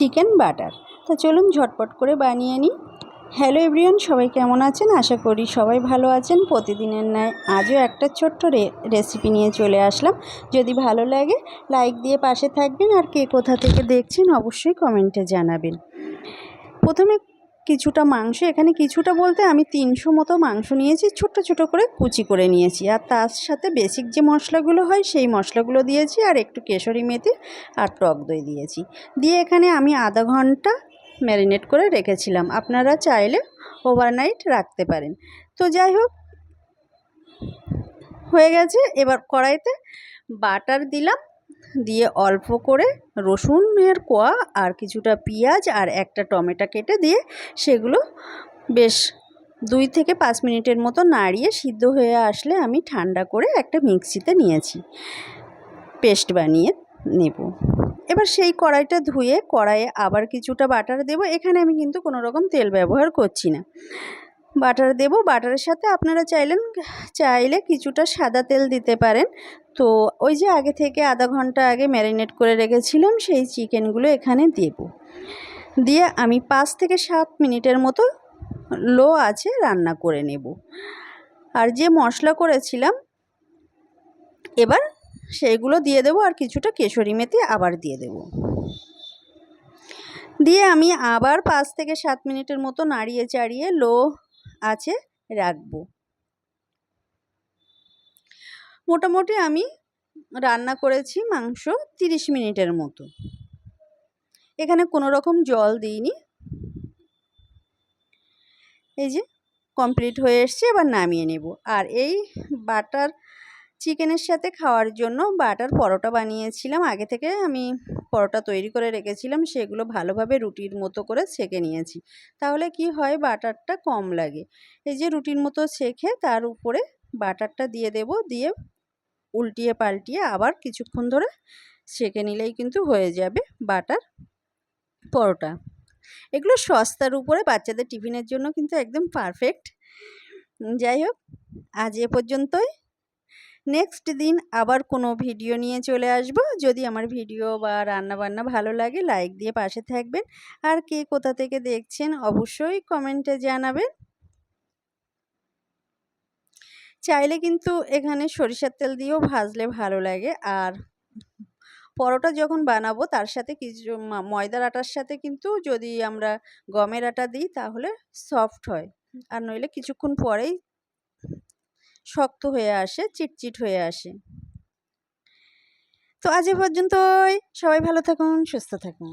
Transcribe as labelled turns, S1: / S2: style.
S1: Chicken butter. তা চলুন ঝটপট করে বানিয়ে নিই। হ্যালো এভরিওয়ান সবাই কেমন আছেন? আশা করি সবাই ভালো আছেন। প্রতিদিনের ন্যায় আজও একটা ছোট্ট রেসিপি নিয়ে চলে আসলাম। যদি ভালো লাগে লাইক দিয়ে পাশে থাকবেন। আর কে কোথা থেকে দেখছেন, অবশ্যই কমেন্টে জানাবেন। প্রথমে কিছুটা মাংস, এখানে কিছুটা বলতে আমি তিনশো মতো মাংস নিয়েছি ছোট ছোট করে কুচি করে নিয়েছি। আর তার সাথে বেসিক যে মশলাগুলো হয়, সেই মশলাগুলো দিয়েছি, আর একটু কেশরি মেথি আর টক দই দিয়েছি। দিয়ে এখানে আমি আধা ঘণ্টা ম্যারিনেট করে রেখেছিলাম। আপনারা চাইলে ওভারনাইট রাখতে পারেন। তো যাই হোক, হয়ে গেছে। এবার কড়াইতে বাটার দিলাম। দিয়ে অল্প করে রসুনের কোয়া আর কিছুটা পেঁয়াজ আর একটা টমেটো কেটে দিয়ে সেগুলো বেশ দুই থেকে পাঁচ মিনিটের মতো নাড়িয়ে সিদ্ধ হয়ে আসলে আমি ঠান্ডা করে একটা মিক্সিতে নিয়েছি। পেস্ট বানিয়ে নেব। এবার সেই কড়াইটা ধুয়ে কড়াইয়ে আবার কিছুটা বাটার দেব। এখানে আমি কিন্তু কোনো রকম তেল ব্যবহার করছি না। বাটার দেব। বাটারের সাথে আপনারা চাইলেন, চাইলে কিছুটা সাদা তেল দিতে পারেন। তো ওই যে আগে থেকে আধা ঘণ্টা আগে ম্যারিনেট করে রেখেছিলাম, সেই চিকেনগুলো এখানে দেব। দিয়ে আমি পাঁচ থেকে সাত মিনিটের মতো লো আছে রান্না করে নেব। আর যে মশলা করেছিলাম, এবার সেইগুলো দিয়ে দেবো আর কিছুটা কেশরি মেথি আবার দিয়ে দেব। দিয়ে আমি আবার পাঁচ থেকে সাত মিনিটের মতো নাড়িয়ে চাড়িয়ে লো আছে, রাখব। মোটামুটি আমি রান্না করেছি মাংস তিরিশ মিনিটের মতো। এখানে কোনো রকম জল দিইনি। এই যে কমপ্লিট হয়ে এসছে, এবার নামিয়ে নেব। আর এই বাটার চিকেনের সাথে খাওয়ার জন্য বাটার পরোটা বানিয়েছিলাম। আগে থেকে আমি পরোটা তৈরি করে রেখেছিলাম, সেগুলো ভালোভাবে রুটির মতো করে সেকে নিয়েছি। তাহলে কি হয়, বাটারটা কম লাগে। এই যে রুটির মতো সেকে তার উপরে বাটারটা দিয়ে দেব, দিয়ে উল্টিয়ে পাল্টিয়ে আবার কিছুক্ষণ ধরে সেকে নিলেই কিন্তু হয়ে যাবে বাটার পরোটা। এগুলো সস্তার উপরে, বাচ্চাদের টিফিনের জন্য কিন্তু একদম পারফেক্ট যাই হোক, আজ এ পর্যন্তই। নেক্সট দিন আবার কোনো ভিডিও নিয়ে চলে আসব। যদি আমার ভিডিও বা রান্না বান্না ভালো লাগে লাইক দিয়ে পাশে থাকবেন। আর কে কোথা থেকে দেখছেন, অবশ্যই কমেন্টে জানাবেন। চাইলে কিন্তু এখানে সরিষার তেল দিয়েও ভাজলে ভালো লাগে। আর পরোটা যখন বানাবো, তার সাথে কিছু ময়দার আটার সাথে কিন্তু যদি আমরা গমের আটা দিই, তাহলে সফট হয়। আর নইলে কিছুক্ষণ পরেই শক্ত হয়ে আসে চিটচিট হয়ে আসে। তো আজ এ পর্যন্তই। সবাই ভালো থাকুন সুস্থ থাকুন।